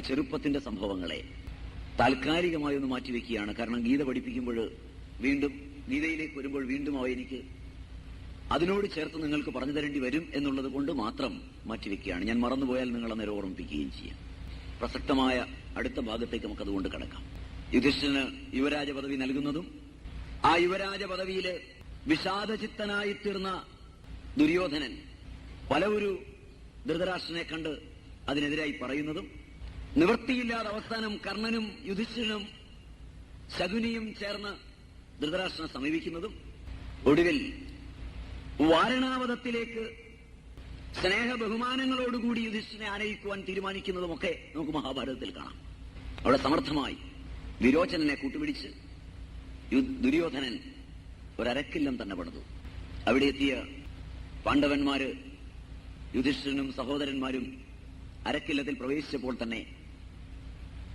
ചെറുപ്പത്തിന്റെ സംഭവങ്ങളെ താൽക്കാലികമായി ഒന്ന് മാറ്റിവെക്കുകയാണ് കാരണം ഗീത പഠിപ്പിക്കുമ്പോൾ വീണ്ടും ഗീതയിലേക്ക് വരുമ്പോൾ വീണ്ടും അവ എനിക്ക് അതിനോട് ചേർത്ത് നിങ്ങൾക്ക് പറഞ്ഞു തരേണ്ടി വരും എന്നുള്ളത് കൊണ്ട് മാത്രം മാറ്റിവെക്കുകയാണ് ഞാൻ മറന്നുപോയാൽ നിങ്ങൾ അന്നേരം ഓർമ്മിപ്പിക്കുകയും ചെയ്യാം. പ്രസക്തമായ അടുത്ത ഭാഗത്തേക്ക് നമുക്ക് അതുകൊണ്ട് കടക്കാം. യുധിഷ്ഠിരന് യുവരാജ പദവി നൽകുന്നതും ആ യുവരാജ പദവിയിൽ വിഷാദചിത്തനായി തീർന്ന ദുര്യോധനൻ പല ഒരു ധൃതരാഷ്ട്രനെ കണ്ട് അതിനെതിരായി പറയുന്നതും നിവൃത്തിയില്ലാതെ അവസാനം കർണനും യുധിഷ്ഠിരനും ശകുനിയും ചേർന്ന് ധൃതരാഷ്ട്രനെ സമീപിക്കുന്നതും ഒടുവിൽ വാരണാവതത്തിലേക്ക് സ്നേഹ ബഹുമാനങ്ങളോടുകൂടി യുധിഷ്ഠിനെ ആനയിക്കുവാൻ തീരുമാനിക്കുന്നതുമൊക്കെ നമുക്ക് മഹാഭാരതത്തിൽ കാണാം. അവിടെ സമർത്ഥമായി വിരോചനനെ കൂട്ടുപിടിച്ച് ദുര്യോധനൻ ഒരക്കില്ലം തന്നെ പണിതു. അവിടെ എത്തിയ പാണ്ഡവന്മാര് യുധിഷ്ഠിരനും സഹോദരന്മാരും അരക്കില്ലത്തിൽ പ്രവേശിച്ചപ്പോൾ തന്നെ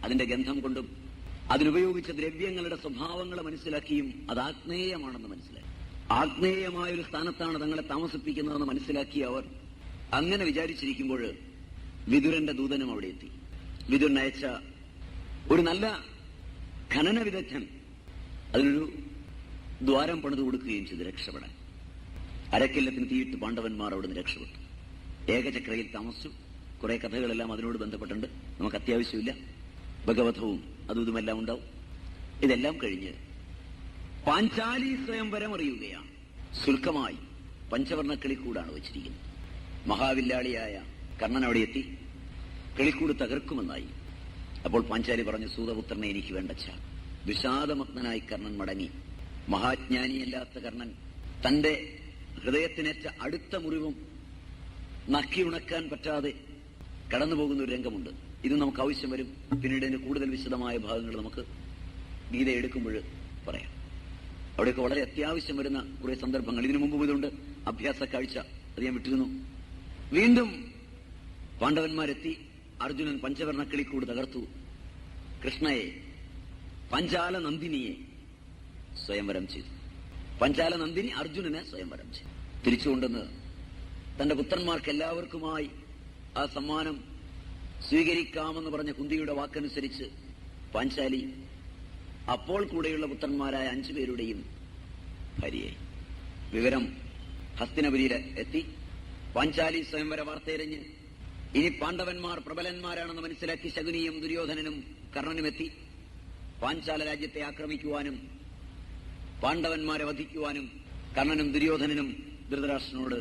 അതിന്റെ ഗന്ധം കൊണ്ടും അതിനുപയോഗിച്ച ദ്രവ്യങ്ങളുടെ സ്വഭാവങ്ങൾ മനസ്സിലാക്കിയും അത് ആഗ്നേയമാണെന്ന് മനസ്സിലാക്കി ആഗ്നേയമായ ഒരു സ്ഥാനത്താണ് തങ്ങളെ താമസിപ്പിക്കുന്നതെന്ന് മനസ്സിലാക്കിയ അവർ അങ്ങനെ വിചാരിച്ചിരിക്കുമ്പോൾ വിതുരന്റെ ദൂതനും അവിടെ എത്തി. വിതുരൻ അയച്ച ഒരു നല്ല ഖനന വിദഗ്ധൻ അതിനൊരു ദ്വാരം പണിതു കൊടുക്കുകയും ചെയ്തു രക്ഷപ്പെടാൻ. അരക്കില്ലത്തിന് തീയിട്ട് പാണ്ഡവന്മാർ അവിടുന്ന് രക്ഷപ്പെട്ടു. ഏകചക്രയിൽ താമസിച്ചു. കുറെ കഥകളെല്ലാം അതിനോട് ബന്ധപ്പെട്ടുണ്ട്. നമുക്ക് അത്യാവശ്യമില്ല. ഭഗവധവും അതും ഇതുമെല്ലാം ഉണ്ടാവും. ഇതെല്ലാം കഴിഞ്ഞ് പാഞ്ചാലി സ്വയംവരം അറിയുകയാണ്. ശുൽക്കമായി പഞ്ചവർണ കിളിക്കൂടാണ് വച്ചിരിക്കുന്നത്. മഹാവില്ലാളിയായ കർണൻ അവിടെ എത്തി. കിളിക്കൂട് തകർക്കുമെന്നായി. അപ്പോൾ പാഞ്ചാലി പറഞ്ഞു സൂതപുത്രനെ എനിക്ക് വേണ്ടച്ച വിഷാദമഗ്നായി കർണൻ മടങ്ങി. മഹാജ്ഞാനിയല്ലാത്ത കർണൻ തന്റെ ഹൃദയത്തിനേറ്റ അടുത്ത മുറിവും നക്കി ഉണക്കാൻ പറ്റാതെ കടന്നുപോകുന്ന ഒരു രംഗമുണ്ട്. ഇത് നമുക്ക് ആവശ്യം വരും. പിന്നീട് അതിന് കൂടുതൽ വിശദമായ ഭാഗങ്ങൾ നമുക്ക് ഗീത എടുക്കുമ്പോൾ പറയാം. അവിടെയൊക്കെ വളരെ അത്യാവശ്യം വരുന്ന കുറെ സന്ദർഭങ്ങൾ. ഇതിനു മുമ്പ് ഇതുണ്ട് അഭ്യാസ കാഴ്ച അത് ഞാൻ വിട്ടിരുന്നു വീണ്ടും പാണ്ഡവന്മാരെത്തി. അർജുനൻ പഞ്ചവർണക്കിളിക്കൂട് തകർത്തു. കൃഷ്ണയെ പഞ്ചാല നന്ദിനിയെ സ്വയംവരം ചെയ്തു. പഞ്ചാല നന്ദിനി അർജുനനെ സ്വയംവരം ചെയ്തു. തിരിച്ചുകൊണ്ടെന്ന് തന്റെ പുത്രന്മാർക്ക് എല്ലാവർക്കുമായി ആ സമ്മാനം സ്വീകരിക്കാമെന്ന് പറഞ്ഞ കുന്തിയുടെ വാക്കനുസരിച്ച് പാഞ്ചാലി അപ്പോൾ കൂടെയുള്ള പുത്രന്മാരായ അഞ്ചു പേരുടെയും ഭാര്യയായി. വിവരം ഹസ്തിനപുരിയിൽ എത്തി. പാഞ്ചാലി സ്വയംവര വാർത്തയെറിഞ്ഞ് ഇനി പാണ്ഡവന്മാർ പ്രബലന്മാരാണെന്ന് മനസ്സിലാക്കി ശകുനിയും ദുര്യോധനനും കർണനുമെത്തി. പാഞ്ചാല രാജ്യത്തെ ആക്രമിക്കുവാനും പാണ്ഡവന്മാരെ വധിക്കുവാനും കർണനും ദുര്യോധനനും ധൃതരാഷ്ട്രനോട്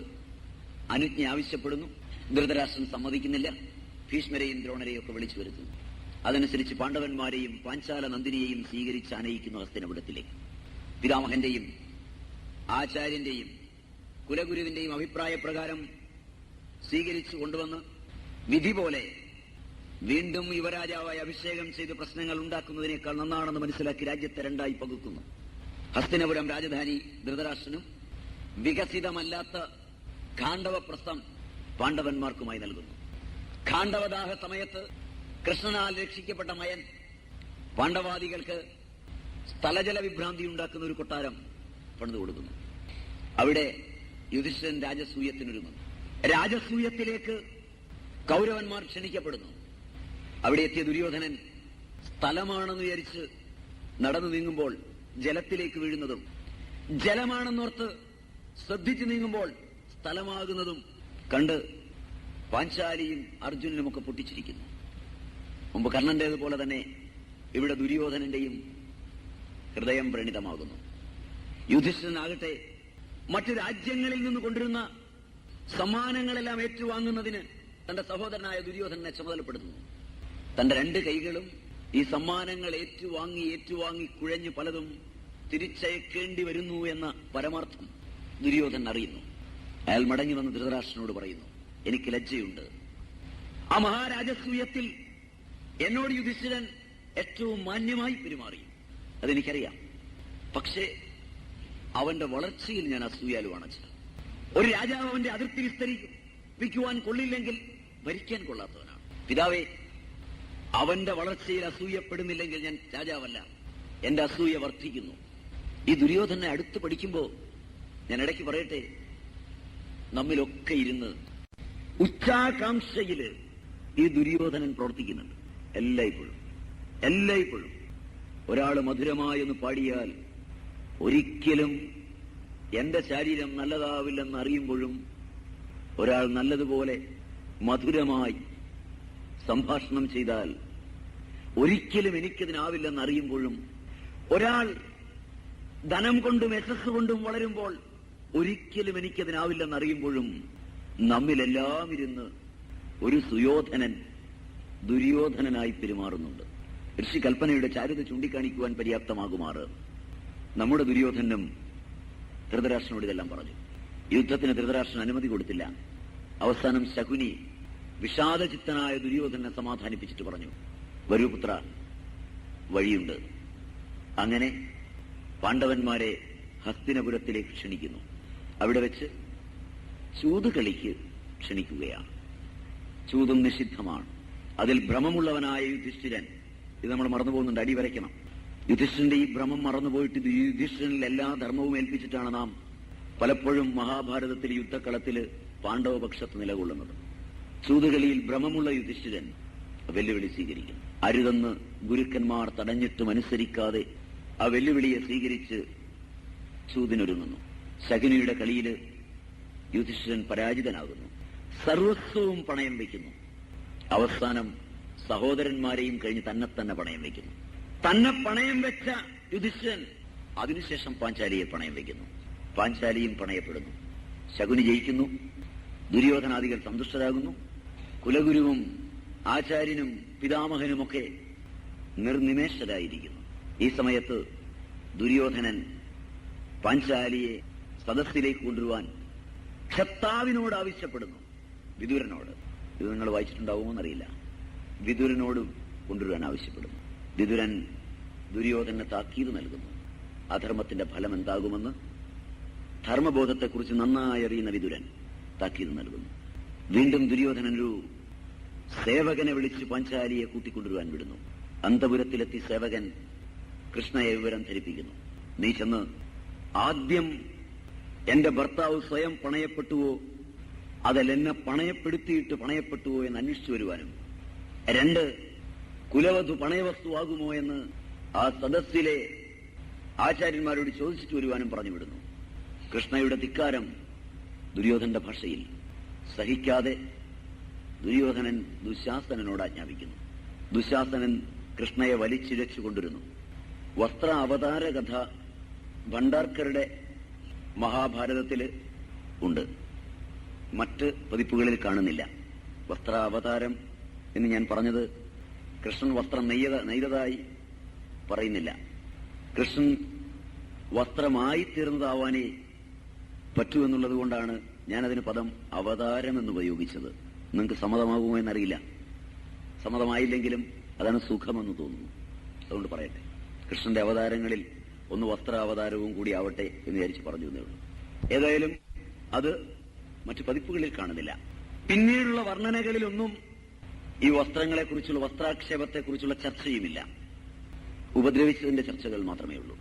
അനുജ്ഞ ആവശ്യപ്പെടുന്നു. ധൃതരാഷ്ട്രൻ സമ്മതിക്കുന്നില്ല. ഭീഷ്മരെയും ദ്രോണരെയും ഒക്കെ വിളിച്ചു വരുത്തുന്നു. അതനുസരിച്ച് പാണ്ഡവന്മാരെയും പാഞ്ചാല നന്ദിനിയെയും സ്വീകരിച്ച് ആനയിക്കുന്നു ഹസ്തനപുരത്തിലേക്ക്. പിതാമഹന്റെയും ആചാര്യന്റെയും കുലഗുരുവിന്റെയും അഭിപ്രായപ്രകാരം സ്വീകരിച്ചു കൊണ്ടുവന്ന് വിധി പോലെ വീണ്ടും യുവരാജാവായി അഭിഷേകം ചെയ്ത് പ്രശ്നങ്ങൾ ഉണ്ടാക്കുന്നതിനേക്കാൾ നന്നാണെന്ന് മനസ്സിലാക്കി രാജ്യത്തെ രണ്ടായി പകുക്കുന്നു. ഹസ്തിനപുരം രാജധാനി ധൃതരാഷ്ട്രനും വികസിതമല്ലാത്ത കാണ്ഡവപ്രസ്ഥം പാണ്ഡവന്മാർക്കുമായി നൽകുന്നു. ഖാണ്ഡവദാഹ സമയത്ത് കൃഷ്ണനാൽ രക്ഷിക്കപ്പെട്ട മയൻ പാണ്ഡവാദികൾക്ക് സ്ഥലജല വിഭ്രാന്തി ഉണ്ടാക്കുന്ന ഒരു കൊട്ടാരം പണിതു കൊടുക്കുന്നു. അവിടെ യുധിഷ്ഠിരൻ രാജസൂയത്തിനൊരുങ്ങും രാജസൂയത്തിലേക്ക് കൗരവന്മാർ ക്ഷണിക്കപ്പെടുന്നു. അവിടെ എത്തിയ ദുര്യോധനൻ സ്ഥലമാണെന്ന് വിചാരിച്ച് നടന്നു നീങ്ങുമ്പോൾ ജലത്തിലേക്ക് വീഴുന്നതും ജലമാണെന്നോർത്ത് ശ്രദ്ധിച്ചു നീങ്ങുമ്പോൾ സ്ഥലമാകുന്നതും കണ്ട് പാഞ്ചാലിയും അർജുനനും ഒക്കെ പൊട്ടിച്ചിരിക്കുന്നു. മുമ്പ് കർണന്റേതുപോലെ തന്നെ ഇവിടെ ദുര്യോധനന്റെയും ഹൃദയം പ്രണിതമാകുന്നു. യുധിഷ്ഠിരനാകട്ടെ മറ്റു രാജ്യങ്ങളിൽ നിന്ന് കൊണ്ടിരുന്ന സമ്മാനങ്ങളെല്ലാം ഏറ്റുവാങ്ങുന്നതിന് തന്റെ സഹോദരനായ ദുര്യോധനനെ ചുമതലപ്പെടുത്തുന്നു. തന്റെ രണ്ട് കൈകളും ഈ സമ്മാനങ്ങൾ ഏറ്റുവാങ്ങി ഏറ്റുവാങ്ങി കുഴഞ്ഞു പലതും തിരിച്ചയക്കേണ്ടി വരുന്നു എന്ന പരമാർത്ഥം ദുര്യോധനൻ അറിയുന്നു. അയാൾ മടങ്ങി വന്ന് ധൃതരാഷ്ട്രനോട് പറയുന്നു എനിക്ക് ലജ്ജയുണ്ട്. ആ മഹാരാജസൂയത്തിൽ എന്നോട് യുധിഷ്ഠിരൻ ഏറ്റവും മാന്യമായി പെരുമാറി. അതെനിക്കറിയാം. പക്ഷേ അവന്റെ വളർച്ചയിൽ ഞാൻ അസൂയാലു അസൂയാലുമാണ് ഒരു രാജാവ് അവന്റെ അതിർത്തി വിസ്തരിപ്പിക്കുവാൻ കൊള്ളില്ലെങ്കിൽ ഭരിക്കാൻ കൊള്ളാത്തവനാണ്. പിതാവേ അവന്റെ വളർച്ചയിൽ അസൂയപ്പെടുന്നില്ലെങ്കിൽ ഞാൻ രാജാവല്ല. എന്റെ അസൂയ വർദ്ധിക്കുന്നു. ഈ ദുര്യോധനെ അടുത്ത് പഠിക്കുമ്പോ ഞാൻ ഇടയ്ക്ക് പറയട്ടെ നമ്മിലൊക്കെ ഇരുന്ന് ഉച്ചാകാംക്ഷയിൽ ഈ ദുര്യോധനൻ പ്രവർത്തിക്കുന്നുണ്ട്. എല്ലായ്പ്പോഴും. എല്ലായ്പ്പോഴും. ഒരാൾ മധുരമായി ഒന്ന് പാടിയാൽ ഒരിക്കലും എന്റെ ശരീരം നല്ലതാവില്ലെന്ന് അറിയുമ്പോഴും ഒരാൾ നല്ലതുപോലെ മധുരമായി സംഭാഷണം ചെയ്താൽ ഒരിക്കലും എനിക്കതിനാവില്ലെന്ന് അറിയുമ്പോഴും ഒരാൾ ധനം കൊണ്ടും യശസ് കൊണ്ടും വളരുമ്പോൾ ഒരിക്കലും എനിക്കതിനാവില്ലെന്ന് അറിയുമ്പോഴും നമ്മിലെല്ലാം ഇരുന്ന് ഒരു സുയോധനൻ ദുര്യോധനനായി പെരുമാറുന്നുണ്ട്. ഋഷി കൽപ്പനയുടെ ചാരുത ചൂണ്ടിക്കാണിക്കുവാൻ പര്യാപ്തമാകുമാറ്. നമ്മുടെ ദുര്യോധനും ധൃതരാഷ്ട്രനോട് ഇതെല്ലാം പറഞ്ഞു. യുദ്ധത്തിന് ധൃതരാഷ്ട്രൻ അനുമതി കൊടുത്തില്ല. അവസാനം ശകുനി വിഷാദചിത്തനായ ദുര്യോധനെ സമാധാനിപ്പിച്ചിട്ട് പറഞ്ഞു വരൂ പുത്ര വഴിയുണ്ട്. അങ്ങനെ പാണ്ഡവന്മാരെ ഹസ്തിനപുരത്തിലേക്ക് ക്ഷണിക്കുന്നു. അവിടെ വെച്ച് ചൂതുകളിക്ക് ക്ഷണിക്കുകയാണ്. ചൂതും നിഷിദ്ധമാണ്. അതിൽ ഭ്രമമുള്ളവനായ യുധിഷ്ഠിരൻ ഇത് നമ്മൾ മറന്നുപോകുന്നുണ്ട് അടി വരയ്ക്കണം. യുധിഷ്ഠിരന്റെ ഈ ഭ്രമം മറന്നുപോയിട്ട് യുധിഷ്ഠിരനിൽ എല്ലാ ധർമ്മവും ഏൽപ്പിച്ചിട്ടാണ് നാം പലപ്പോഴും മഹാഭാരതത്തിൽ യുദ്ധക്കളത്തിൽ പാണ്ഡവപക്ഷത്ത് നിലകൊള്ളുന്നത്. ചൂതുകളിയിൽ ഭ്രമമുള്ള യുധിഷ്ഠിരൻ വെല്ലുവിളി സ്വീകരിക്കുന്നു. അരുതെന്ന് ഗുരുക്കന്മാർ തടഞ്ഞിട്ടും അനുസരിക്കാതെ ആ വെല്ലുവിളിയെ സ്വീകരിച്ച് ചൂതിനൊരുങ്ങുന്നു. ശകുനിയുടെ കളിയിൽ യുധിഷ്ഠിരൻ പരാജിതനാകുന്നു. സർവസ്വവും പണയം വയ്ക്കുന്നു. അവസാനം സഹോദരന്മാരെയും കഴിഞ്ഞ് തന്നെ തന്നെ പണയം വയ്ക്കുന്നു. തന്നെ പണയം വെച്ച യുധിഷ്ഠിരൻ അതിനുശേഷം പാഞ്ചാലിയെ പണയം വയ്ക്കുന്നു. പാഞ്ചാലിയും പണയപ്പെടുന്നു. ശകുനി ജയിക്കുന്നു. ദുര്യോധനാദികൾ സന്തുഷ്ടരാകുന്നു. കുലഗുരുവും ആചാര്യനും പിതാമഹനുമൊക്കെ നിർനിമേഷരായിരിക്കുന്നു ഈ സമയത്ത് ദുര്യോധനൻ പാഞ്ചാലിയെ സദസ്സിലേക്ക് കൊണ്ടുവരുവാൻ ക്ഷത്താവിനോട് ആവശ്യപ്പെടുന്നു. വിദുരനോട്. ഇത് നിങ്ങൾ വായിച്ചിട്ടുണ്ടാവുമോ എന്നറിയില്ല വിദുരനോട് കൊണ്ടുവരാൻ ആവശ്യപ്പെടുന്നു. വിദുരൻ ദുര്യോധന താക്കീത് നൽകുന്നു. അധർമ്മത്തിന്റെ ഫലം എന്താകുമെന്ന് ധർമ്മബോധത്തെക്കുറിച്ച് നന്നായി അറിയുന്ന വിദുരൻ താക്കീത് നൽകുന്നു. വീണ്ടും ദുര്യോധനൻ ഒരു സേവകനെ വിളിച്ച് പഞ്ചാലിയെ കൂട്ടിക്കൊണ്ടുവരാൻ വിടുന്നു. അന്തപുരത്തിലെത്തി സേവകൻ കൃഷ്ണയെ വിവരം ധരിപ്പിക്കുന്നു. നീ ചെന്ന് ആദ്യം എന്റെ ഭർത്താവ് സ്വയം പണയപ്പെട്ടുവോ? അതല്ല എന്നെ പണയപ്പെടുത്തിയിട്ട് പണയപ്പെട്ടുവോ എന്ന് അന്വേഷിച്ചു വരുവാനും. രണ്ട് കുലവധു പണയവസ്തുവാകുമോ എന്ന് ആ സദസ്സിലെ ആചാര്യന്മാരോട് ചോദിച്ചിട്ട് വരുവാനും പറഞ്ഞു വിടുന്നു. കൃഷ്ണയുടെ ധിക്കാരം ദുര്യോധന്റെ ഭാഷയിൽ. സഹിക്കാതെ ദുര്യോധനൻ ദുശാസനോട് ആജ്ഞാപിക്കുന്നു. ദുശാസനൻ കൃഷ്ണയെ വലിച്ചിഴച്ചു കൊണ്ടിരുന്നു വസ്ത്ര അവതാര കഥ ഭണ്ഡാർക്കറുടെ മഹാഭാരതത്തിൽ ഉണ്ട്. മറ്റ് പതിപ്പുകളിൽ കാണുന്നില്ല. വസ്ത്രാവതാരം എന്ന് ഞാൻ പറഞ്ഞത് കൃഷ്ണൻ വസ്ത്രം നെയ്യത നെയ്തതായി പറയുന്നില്ല. കൃഷ്ണൻ വസ്ത്രമായി തീർന്നതാവാനേ പറ്റൂ എന്നുള്ളത് കൊണ്ടാണ് ഞാനതിന് പദം അവതാരം എന്ന് ഉപയോഗിച്ചത്. നിങ്ങൾക്ക് സമ്മതമാകുമോ എന്നറിയില്ല. സമ്മതമായില്ലെങ്കിലും അതാണ് സുഖമെന്ന് തോന്നുന്നു. അതുകൊണ്ട് പറയട്ടെ. കൃഷ്ണന്റെ അവതാരങ്ങളിൽ ഒന്ന് വസ്ത്രാവതാരവും കൂടി ആവട്ടെ എന്ന് വിചാരിച്ച് പറഞ്ഞു എന്നേ ഉള്ളൂ. ഏതായാലും അത് മറ്റു പതിപ്പുകളിൽ കാണുന്നില്ല. പിന്നീടുള്ള വർണനകളിലൊന്നും ഈ വസ്ത്രങ്ങളെക്കുറിച്ചുള്ള വസ്ത്രാക്ഷേപത്തെക്കുറിച്ചുള്ള ചർച്ചയുമില്ല. ഉപദ്രവിച്ചതിന്റെ ചർച്ചകൾ മാത്രമേ ഉള്ളൂ.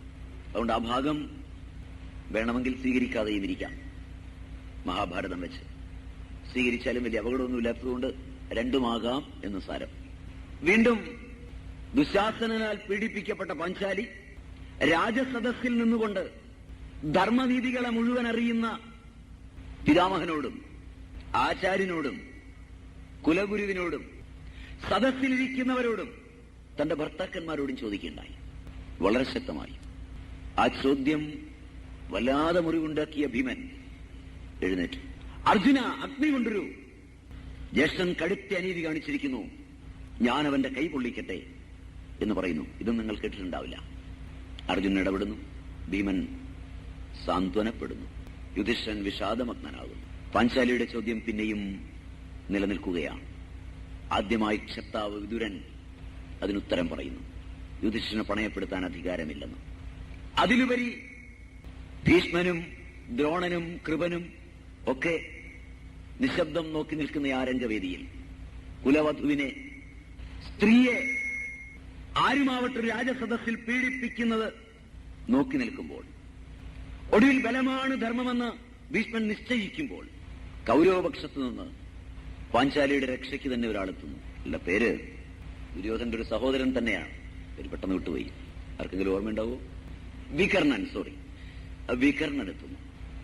അതുകൊണ്ട് ആ ഭാഗം വേണമെങ്കിൽ സ്വീകരിക്കാതെയും ഇരിക്കാം. മഹാഭാരതം വെച്ച്. സ്വീകരിച്ചാലും വലിയ അപകടമൊന്നുമില്ലാത്തതുകൊണ്ട് രണ്ടുമാകാം എന്ന് സാരം. വീണ്ടും ദുശാസനാൽ പീഡിപ്പിക്കപ്പെട്ട പാഞ്ചാലി രാജസദസ്സിൽ നിന്നുകൊണ്ട് ധർമ്മനീതികളെ മുഴുവൻ അറിയുന്ന പിതാമഹനോടും ആചാര്യനോടും കുലഗുരുവിനോടും സദസ്സിലിരിക്കുന്നവരോടും തന്റെ ഭർത്താക്കന്മാരോടും ചോദിക്കുകയുണ്ടായി. വളരെ ശക്തമായി. ആ ചോദ്യം വല്ലാതെ മുറിവുണ്ടാക്കിയ ഭീമൻ എഴുന്നേറ്റ്. അർജുന അഗ്നി കൊണ്ടുവരൂ. ജ്യേഷ്ഠൻ കടുത്ത അനീതി കാണിച്ചിരിക്കുന്നു. ഞാൻ അവന്റെ കൈ പൊള്ളിക്കട്ടെ എന്ന് പറയുന്നു. ഇതും നിങ്ങൾ കേട്ടിട്ടുണ്ടാവില്ല. അർജുനൻ ഇടപെടുന്നു. ഭീമൻ സാന്ത്വനപ്പെടുന്നു. യുധിഷ്ഠൻ വിഷാദമഗ്നനാകുന്നു. പാഞ്ചാലിയുടെ ചോദ്യം പിന്നെയും നിലനിൽക്കുകയാണ്. ആദ്യമായി ക്ഷത്താവ് വിദുരൻ അതിനുത്തരം പറയുന്നു. യുധിഷ്ഠനെ പണയപ്പെടുത്താൻ അധികാരമില്ലെന്ന്. അതിലുപരി ഭീഷ്മനും ദ്രോണനും കൃപനും ഒക്കെ നിശബ്ദം നോക്കി നിൽക്കുന്ന ആ രംഗവേദിയിൽ കുലവധുവിനെ സ്ത്രീയെ ആരുമാവട്ടെ ഒരു രാജസദസ്സിൽ പീഡിപ്പിക്കുന്നത് നോക്കി നിൽക്കുമ്പോൾ ഒടുവിൽ ബലമാണ് ധർമ്മമെന്ന് ഭീഷ്മൻ നിശ്ചയിക്കുമ്പോൾ കൗരവപക്ഷത്തു നിന്ന് പാഞ്ചാലിയുടെ രക്ഷയ്ക്ക് തന്നെ ഒരാളെത്തുന്നു അല്ല പേര് ദുര്യോധന്റെ ഒരു സഹോദരൻ തന്നെയാണ്. പേര് പെട്ടെന്ന് വിട്ടുപോയി. ആർക്കെങ്കിലും ഓർമ്മയുണ്ടാവോ വികർണൻ സോറി വികർണൻ എത്തുന്നു.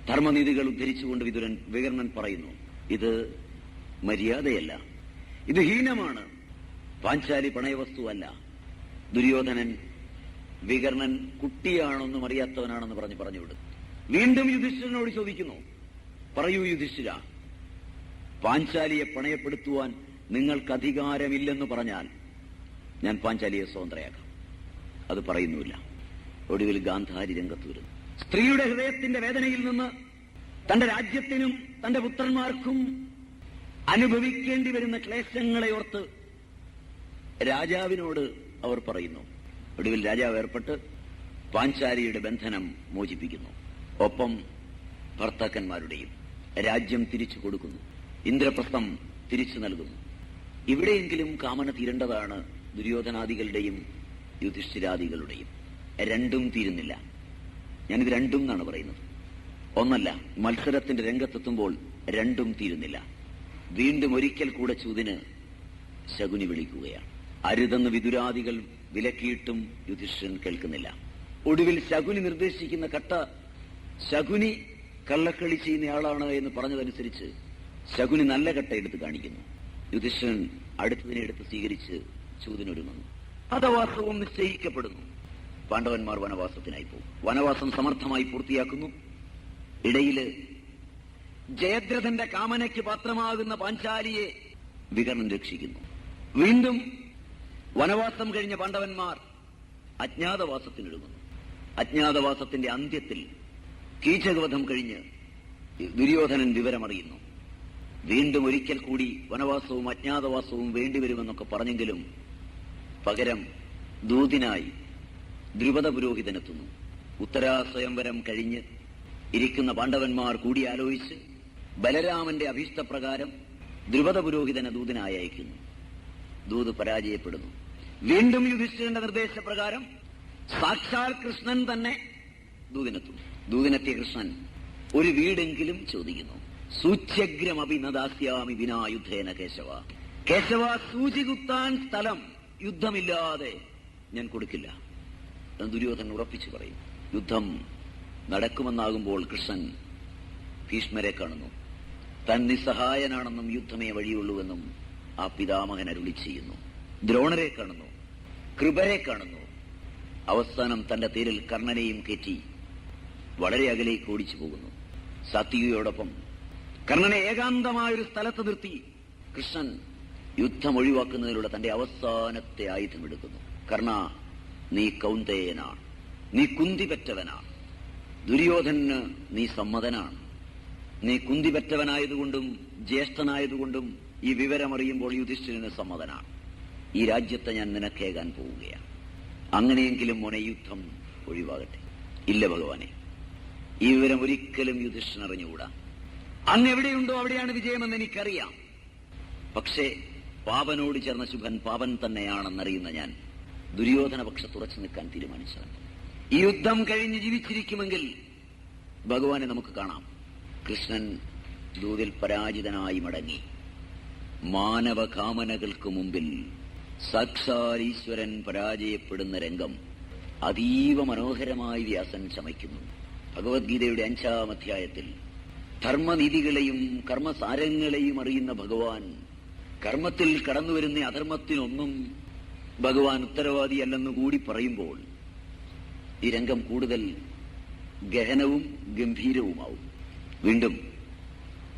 ധർമ്മനീതികൾ ഉദ്ധരിച്ചുകൊണ്ട് വിതുരൻ വികർണൻ പറയുന്നു ഇത് മര്യാദയല്ല. ഇത് ഹീനമാണ്. പാഞ്ചാലി പണയവസ്തുവല്ല. ദുര്യോധനൻ വികർണൻ കുട്ടിയാണെന്നും അറിയാത്തവനാണെന്ന് പറഞ്ഞ് പറഞ്ഞുവിടും. വീണ്ടും യുധിഷ്ഠിരനോട് ചോദിക്കുന്നു പറയൂ യുധിഷ്ഠിര പാഞ്ചാലിയെ പണയപ്പെടുത്തുവാൻ നിങ്ങൾക്ക് അധികാരമില്ലെന്ന് പറഞ്ഞാൽ ഞാൻ പാഞ്ചാലിയെ സ്വതന്ത്രയാക്കാം. അത് പറയുന്നുമില്ല. ഒടുവിൽ ഗാന്ധാരി രംഗത്ത് വരുന്നു. സ്ത്രീയുടെ ഹൃദയത്തിന്റെ വേദനയിൽ നിന്ന് തന്റെ രാജ്യത്തിനും തന്റെ പുത്രന്മാർക്കും അനുഭവിക്കേണ്ടി വരുന്ന ക്ലേശങ്ങളെ ഓർത്ത് രാജാവിനോട് അവർ പറയുന്നു. ഒടുവിൽ രാജാവ് ഏർപ്പെട്ട് പാഞ്ചാരിയുടെ ബന്ധനം മോചിപ്പിക്കുന്നു. ഒപ്പം ഭർത്താക്കന്മാരുടെയും രാജ്യം തിരിച്ചു കൊടുക്കുന്നു. ഇന്ദ്രപ്രസ്ഥം തിരിച്ചു നൽകുന്നു. ഇവിടെയെങ്കിലും കാമന തീരേണ്ടതാണ് ദുര്യോധനാദികളുടെയും യുധിഷ്ഠിരാദികളുടെയും. രണ്ടും തീരുന്നില്ല. ഞാനിത് രണ്ടും എന്നാണ് പറയുന്നത്. ഒന്നല്ല മത്സരത്തിന്റെ രംഗത്തെത്തുമ്പോൾ രണ്ടും തീരുന്നില്ല. വീണ്ടും ഒരിക്കൽ കൂടെ ചൂതിന് ശകുനി വിളിക്കുകയാണ്. അരുതെന്ന് വിതുരാദികൾ വിലക്കിയിട്ടും യുധിഷ്ഠിരൻ കേൾക്കുന്നില്ല. ഒടുവിൽ ശകുനി നിർദ്ദേശിക്കുന്ന കട്ട ശകുനി കള്ളക്കളി ചെയ്യുന്നയാളാണ് എന്ന് പറഞ്ഞതനുസരിച്ച് ശകുനി നല്ല കട്ട എടുത്ത് കാണിക്കുന്നു. യുധിഷ്ഠിരൻ അടുത്തതിനെ എടുത്ത് സ്വീകരിച്ച് ചൂതിനൊരുങ്ങുന്നു. പദവാസവും നിശ്ചയിക്കപ്പെടുന്നു. പാണ്ഡവന്മാർ വനവാസത്തിനായി പോകും. വനവാസം സമർത്ഥമായി പൂർത്തിയാക്കുന്നു. ഇടയിൽ ജയദ്രഥന്റെ കാമനയ്ക്ക് പാത്രമാകുന്ന പാഞ്ചാലിയെ വികർണൻ രക്ഷിക്കുന്നു. വീണ്ടും വനവാസം കഴിഞ്ഞ പാണ്ഡവന്മാർ അജ്ഞാതവാസത്തിനൊഴുകുന്നു അജ്ഞാതവാസത്തിന്റെ അന്ത്യത്തിൽ കീചകവധം കഴിഞ്ഞ് ദുര്യോധനൻ വിവരമറിയുന്നു. വീണ്ടും ഒരിക്കൽ കൂടി വനവാസവും അജ്ഞാതവാസവും വേണ്ടിവരുമെന്നൊക്കെ പറഞ്ഞെങ്കിലും പകരം ദൂതിനായി ദ്രുപദ പുരോഹിതനെത്തുന്നു. ഉത്തരാസ്വയംവരം കഴിഞ്ഞ് ഇരിക്കുന്ന പാണ്ഡവന്മാർ കൂടിയാലോചിച്ച് ബലരാമന്റെ അഭീഷ്ടപ്രകാരം ദ്രുപദ പുരോഹിതനെ ദൂതനായി അയക്കുന്നു. ദൂത് പരാജയപ്പെടുന്നു. വീണ്ടും യുധിഷ്ഠിരന്റെ നിർദ്ദേശപ്രകാരം സാക്ഷാൽ കൃഷ്ണൻ തന്നെ ദൂതിനെത്തും. ദൂതിനെത്തിയ കൃഷ്ണൻ ഒരു വീടെങ്കിലും ചോദിക്കുന്നു. സൂച്യഗ്രം അഭിനദാസ്യാമി വിനായുദ്ധേന കേശവ. കേശവ സൂചി കുത്താൻ സ്ഥലം യുദ്ധമില്ലാതെ ഞാൻ കൊടുക്കില്ല. എന്ന് ഉറപ്പിച്ചു പറയും. യുദ്ധം നടക്കുമെന്നാകുമ്പോൾ കൃഷ്ണൻ ഭീഷ്മരെ കാണുന്നു. താൻ നിസ്സഹായനാണെന്നും യുദ്ധമേ വഴിയുള്ളൂവെന്നും ആ പിതാമകൻ അരുളി ചെയ്യുന്നു. ദ്രോണരെ കാണുന്നു. കൃപരെ കാണുന്നു. അവസാനം തന്റെ തേരിൽ കർണനെയും കയറ്റി വളരെ അകലേക്ക് ഓടിച്ചു പോകുന്നു. സത്യയോടൊപ്പം കർണനെ ഏകാന്തമായൊരു സ്ഥലത്ത് നിർത്തി. കൃഷ്ണൻ യുദ്ധം ഒഴിവാക്കുന്നതിലുള്ള തന്റെ അവസാനത്തെ ആയുധമെടുക്കുന്നു കർണ നീ കൗന്ദേയനാണ്. നീ കുന്തിപറ്റവനാണ്. ദുര്യോധന് നീ സമ്മതനാണ്. നീ കുന്തിപറ്റവനായതുകൊണ്ടും ജ്യേഷ്ഠനായതുകൊണ്ടും ഈ വിവരമറിയുമ്പോൾ യുധിഷ്ഠിരന് സമ്മതനാണ്. ഈ രാജ്യത്തെ ഞാൻ നിനക്കേകാൻ പോവുകയാണ്. അങ്ങനെയെങ്കിലും മോനെ യുദ്ധം ഒഴിവാകട്ടെ. ഇല്ല ഭഗവാനെ ഈ വിവരം ഒരിക്കലും യുധിഷ്ഠൻ അറിഞ്ഞുകൂടാ. അങ്ങ് എവിടെയുണ്ടോ അവിടെയാണ് വിജയമെന്ന് എനിക്കറിയാം. പക്ഷേ പാപനോട് ചേർന്ന ശുഭൻ പാപൻ തന്നെയാണെന്നറിയുന്ന ഞാൻ ദുര്യോധന പക്ഷെ തുറച്ചു നിൽക്കാൻ തീരുമാനിച്ചതാണ്. ഈ യുദ്ധം കഴിഞ്ഞ് ജീവിച്ചിരിക്കുമെങ്കിൽ ഭഗവാനെ നമുക്ക് കാണാം. കൃഷ്ണൻ ദൂതിൽ പരാജിതനായി മടങ്ങി. മാനവകാമനകൾക്ക് മുമ്പിൽ സാക്ഷാൽ ഈശ്വരൻ പരാജയപ്പെടുന്ന രംഗം അതീവ മനോഹരമായി വ്യാസൻ ചമയ്ക്കുന്നു. ഭഗവത്ഗീതയുടെ അഞ്ചാം അധ്യായത്തിൽ ധർമ്മനീതികളെയും കർമ്മസാരങ്ങളെയും അറിയുന്ന ഭഗവാൻ കർമ്മത്തിൽ കടന്നുവരുന്ന അധർമ്മത്തിനൊന്നും ഭഗവാൻ ഉത്തരവാദിയല്ലെന്ന് കൂടി പറയുമ്പോൾ ഈ രംഗം കൂടുതൽ ഗഹനവും ഗംഭീരവുമാവും. വീണ്ടും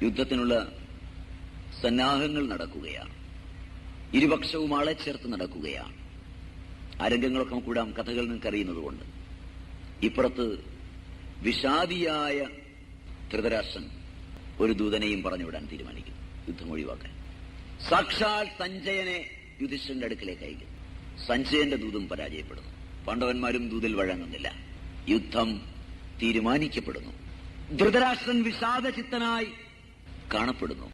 യുദ്ധത്തിനുള്ള സന്നാഹങ്ങൾ നടക്കുകയാണ്. ഇരുപക്ഷവും ആളെ ചേർത്ത് നടക്കുകയാണ്. ആ രംഗങ്ങളൊക്കെ കൂടാം കഥകൾ അറിയുന്നതുകൊണ്ട് ഇപ്പുറത്ത് വിഷാദിയായ ധൃതരാഷ്ട്രൻ ഒരു ദൂതനെയും പറഞ്ഞുവിടാൻ തീരുമാനിക്കുന്നു. യുദ്ധം ഒഴിവാക്കാൻ. സാക്ഷാൽ സഞ്ജയനെ യുധിഷ്ഠന്റെ അടുക്കിലേക്ക് അയക്കുന്നു സഞ്ജയന്റെ ദൂതും പരാജയപ്പെടുന്നു. പാണ്ഡവന്മാരും ദൂതിൽ വഴങ്ങുന്നില്ല. യുദ്ധം തീരുമാനിക്കപ്പെടുന്നു. ധൃതരാഷ്ട്രൻ വിഷാദചിത്തനായി കാണപ്പെടുന്നു.